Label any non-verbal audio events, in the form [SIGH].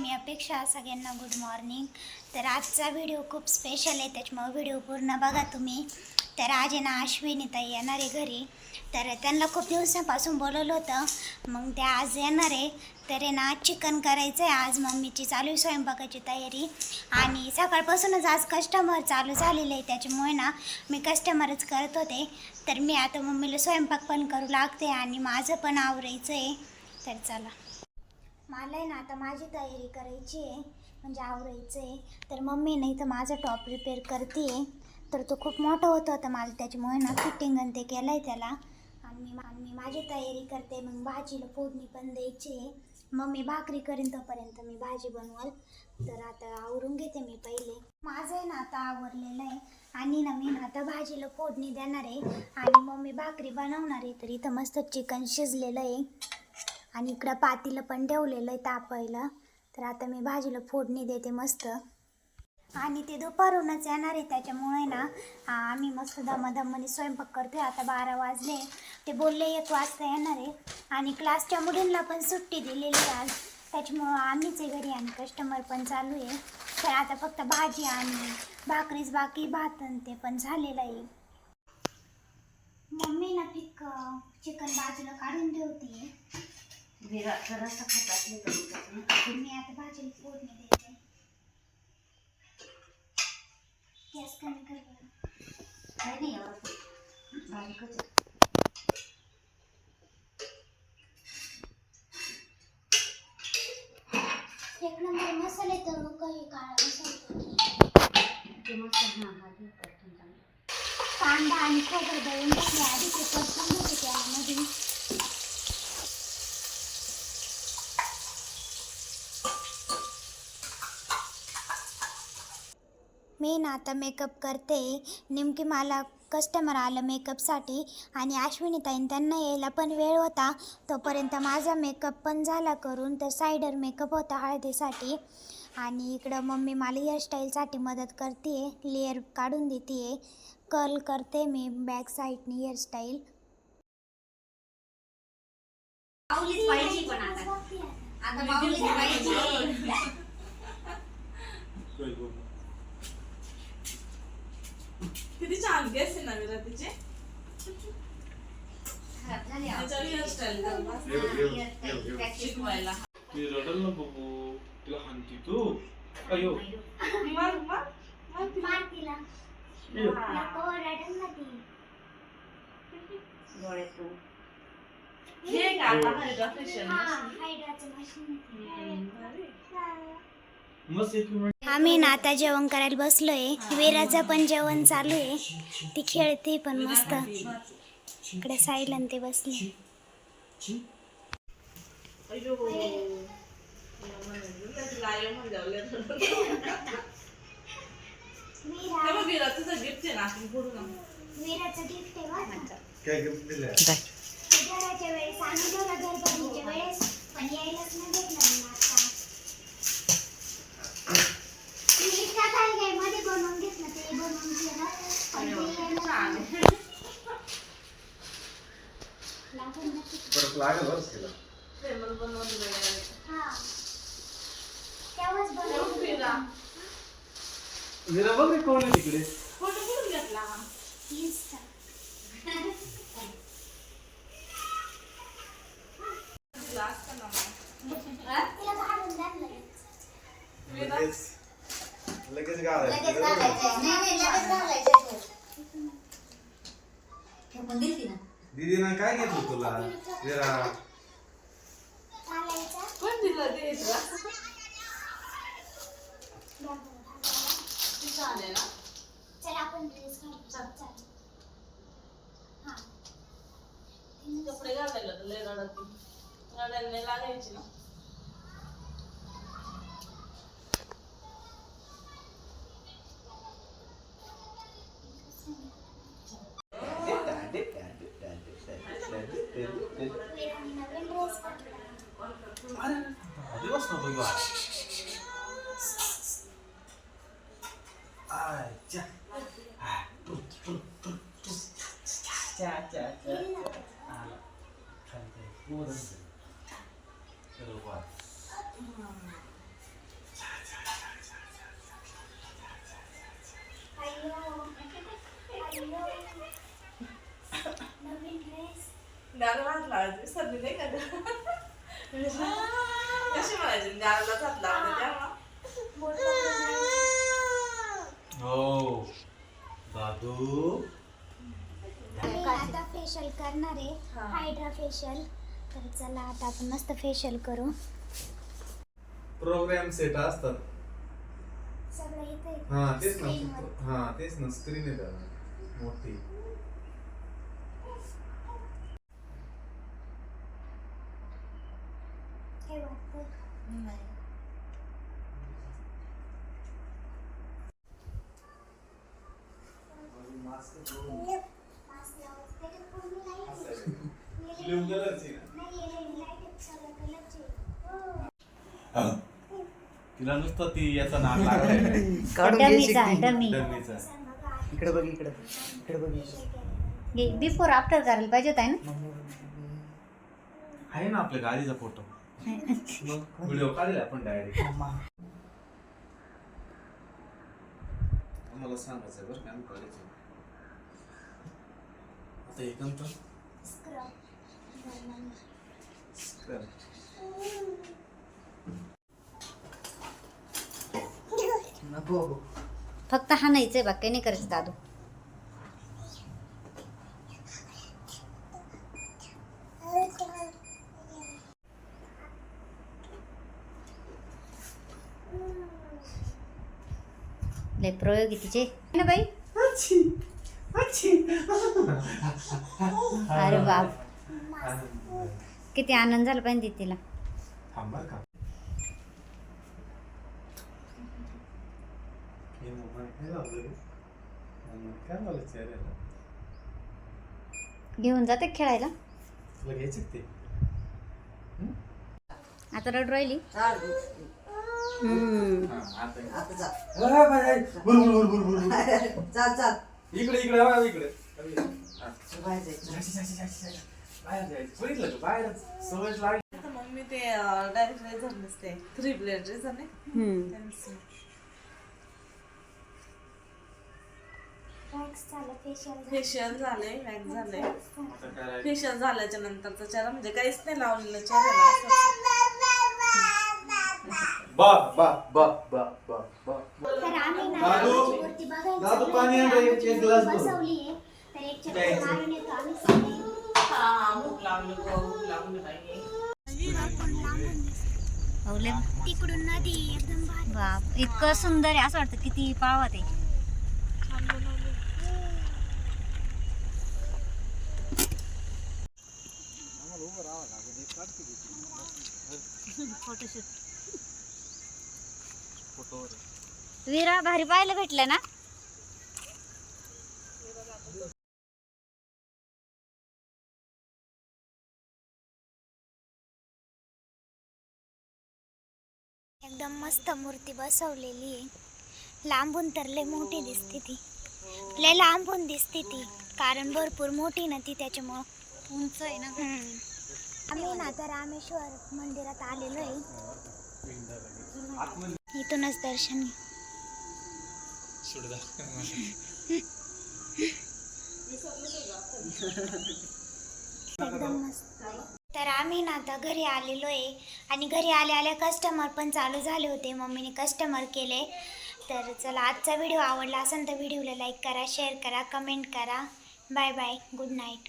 मी अपेक्षा सगळ्यांना good morning तर आजचा व्हिडिओ खूप स्पेशल आहे त्याच्यामुळे व्हिडिओ पूर्ण बघा तुम्ही. तर आज आहे ना अश्विनी ताई येणार आहे घरी. तर त्यांना खूप दिवसापासून बोलवलं होतं. मग ते आज येणार आहे. तर आहे ना चिकन करायचं आहे आज मम्मीची चालू आहे स्वयंपाकाची तयारी. आणि सकाळपासूनच आज कस्टमर चालू झालेले आहे. त्याच्यामुळे ना मी कस्टमरच करत होते. तर मी आता मम्मीला स्वयंपाक पण करू लागते आणि माझं पण आवरायचं आहे तर चला. मला आहे ना आता माझी तयारी करायची आहे म्हणजे आवरायचं आहे तर मम्मी नाही तर माझा टॉप रिपेअर करते तर तो खूप मोठा होत होता मला त्याच्यामुळे ना फिटिंग आणि ते केलं आहे त्याला. आणि मी आणि मी माझी तयारी करते मग भाजीला फोडणी पण द्यायची आहे. मम्मी भाकरी करीन तोपर्यंत मी भाजी बनवल. तर आता आवरून घेते मी पहिले. माझं आहे ना आता आवरलेलं आहे. आणि ना मी ना आता भाजीला फोडणी देणार आहे. आणि मम्मी भाकरी बनवणार आहे तर इथं मस्त चिकन शिजलेलं आहे. आणि इकडं पातीला पण ठेवलेलं आहे तापायला. तर आता मी भाजीला फोडणी देते मस्त. आणि ते दुपारूनच येणार आहे त्याच्यामुळे ना आम्ही मस्त दमादमाने स्वयंपाक करतोय. आता बारा वाजले. ते बोलले एक वाजता येणार आहे. आणि क्लासच्या मुलींना पण सुट्टी दिलेली आज. त्याच्यामुळं आम्हीच आहे घरी आणि कस्टमर पण चालू आहे. तर आता फक्त भाजी आणि भाकरीच बाकी भात आणि ते पण झालेलं आहे. मम्मी ना पिक चिकन बाजूला काढून ठेवते. विराट रस्ता खात असले तर मी आता भाजीला फोडणी देते गॅस कमी कर बरं. काही नाही एवढं बारीकच आहे. एक नंबर मसाले तर काही काळा मसाला ते हां हां. कांदा आणि खोबरं दळून आधी ते परतून घेते त्यामध्ये मी ना आता मेकअप करते. नेमकी मला कस्टमर आलं मेकअपसाठी आणि अश्विनीताईन त्यांना यायला पण वेळ होता. तोपर्यंत माझा मेकअप पण झाला करून तर सायडर मेकअप होता हळदीसाठी. आणि इकडं मम्मी मला हेअरस्टाईलसाठी मदत करते लेअर काढून देते कर्ल करते मी बॅक साईडनी हेअरस्टाईल आता. किती छान केस आहे ना विरा तिचे? खराब झाली आहो. त्याच्यावर हेअरस्टाईल करणार येऊ, येऊ, येऊ, येऊ. Practice शिकवायला. ती रडल ना बघू तिला हानती तू. अयो. मार मार मार तिला. तिला. येऊ. नको रडन ना ती. डोळे तू. हे का आता हायड्रा फेशियल हा हायड्राचं मशीन मस्त एक मिनिट आम्ही ना आता जेवण करायला बसलोय. विराचं पण जेवण चालू आहे. ती खेळते पण मस्त. इकडे साईडला ते बसले. अयो लायो म्हणल्यावर हे बघ विरा तुझं गिफ्ट आहे ना आपण फोडू ना विराचं गिफ्ट आहे बरं का. काय गिफ्ट दिलं घराच्या वेळेस आम्ही दोघं गणपतीच्या वेळेस पण यायलाच नाही भेटलं मला आता मी इतका काय काय मध्ये बनवून घेतलं ते बनवून केलं पण अरे ते वा, यायला छान नाही. आहे. लागून नक्की. परत लागेल बरं तिला प्रेमल बनवलेलं आहे. हा तेव्हाच हे बघ रे कोण आहे तिकडे फोटो कुठून घेतला हा? लगेच. घालायचं. दिसती ना दीदीनं काय घेतलं तुला जरा घालायचा. कोण दिलं ते तुला द्या बरं घालायला. छान आहे ना चल आपण ड्रेस घालू चल हा कपडे घालायला तर लय रडत. रडायला लागायची ना. var. Aja. Keluar. Nggak kelar lah, bisa ada. Ah. हात लावते त्या बोट पकडून राहिली. हो. दादू. मी आता फेशियल करणार आहे. हायड्रा फेशियल तर चला आता आपण मस्त फेशियल करू. प्रोग्राम सेट असतात. सगळं इथे हा तेच. ना. हा तेच ना. स्क्रीन आहे त्याला. मोठी हे वाटतं मास्क लावायचं. त्याच्यात पूर्ण light आहे. ब्ल्यू कलरची ना नाही, LED light आहे, सगळ्या colourची आहे. हो. तिला नुसतं ती याचा नाद लागलाय काढून घ्यायची डमीचा ती. डमी डमीचा असं बघा, इकडे बघ इकडे बघ. इकडे बघ facial केलेलं. बिफोर आफ्टर करायला पाहिजे आहे ना आहे ना आपल्या गाडीचा फोटो मग [LAUGHS] व्हिडिओ काढला आपण डायरेक्ट मम्मा. आम्हाला सांगायचं बरं काय करायचं आता हे कोणतं. नको फक्त हाणायचंय बाकी नाही करायचं दादू. लय प्रयोग आहे तिचे. ना बाई? अरे बाप. किती आनंद झाला पाहिजे तिला. हे घेऊन जाते खेळायला. आता रड राहिली? हा, आता आता जा अरे बाई, बुर, बुर, बुर, बुर, बुर. [LAUGHS] जा जा इकडे इकडे बघा, इकडे हा. बाहेर जायचं जायची, जायची, जायची, जायची. बाहेर जायचं बघितलं का बाहेर सवय लागली आता मग मी ते डायरेक्ट रेझर नसते थ्री ब्लेड रेझर नाही त्यांचं. Wax झालं. फेशियल झालंय वॅक्स झालंय आता काय फेशियल झाल्याच्या नंतरचा चेहरा म्हणजे काहीच नाही लावलेलं चेहऱ्याला असं. बा बा बा बा बा बा तर आम्ही ना दादू, आमची मूर्ती बघायला दादू, चाललोय. पाणी आण रे, एक भर. बसवलीये. तर एक चक्कर. मारून येतो आम्ही सगळे. हा भूक लागली गं, भूक लागली बाई. आपण लांबून दिसतो. अवले तिकडून नदी एकदम भारी बाप इतकं सुंदर आहे असं वाटतं किती पावा ते फोटोशूट फोटोवर विरा भारी पाहायला भेटलं ना? एकदम मस्त मूर्ती बसवलेली आहे. लांबून तर लय मोठी दिसते ती. लय लांबून दिसते ती कारण भरपूर मोठी ना ती त्याच्यामुळं. उंच आहे ना हम्म. आम्ही ना तर रामेश्वर मंदिरात आलेलो आहे. इथूनच दर्शन घे. एकदम मस्त. तर आम्ही ना आता घरी आलेलो आहे आणि घरी आले आले कस्टमर पण चालू झाले होते. मम्मीने कस्टमर केले. तर चला आजचा व्हिडिओ आवडला असेल तर व्हिडिओला लाईक करा शेअर करा कमेंट करा. Bye bye good night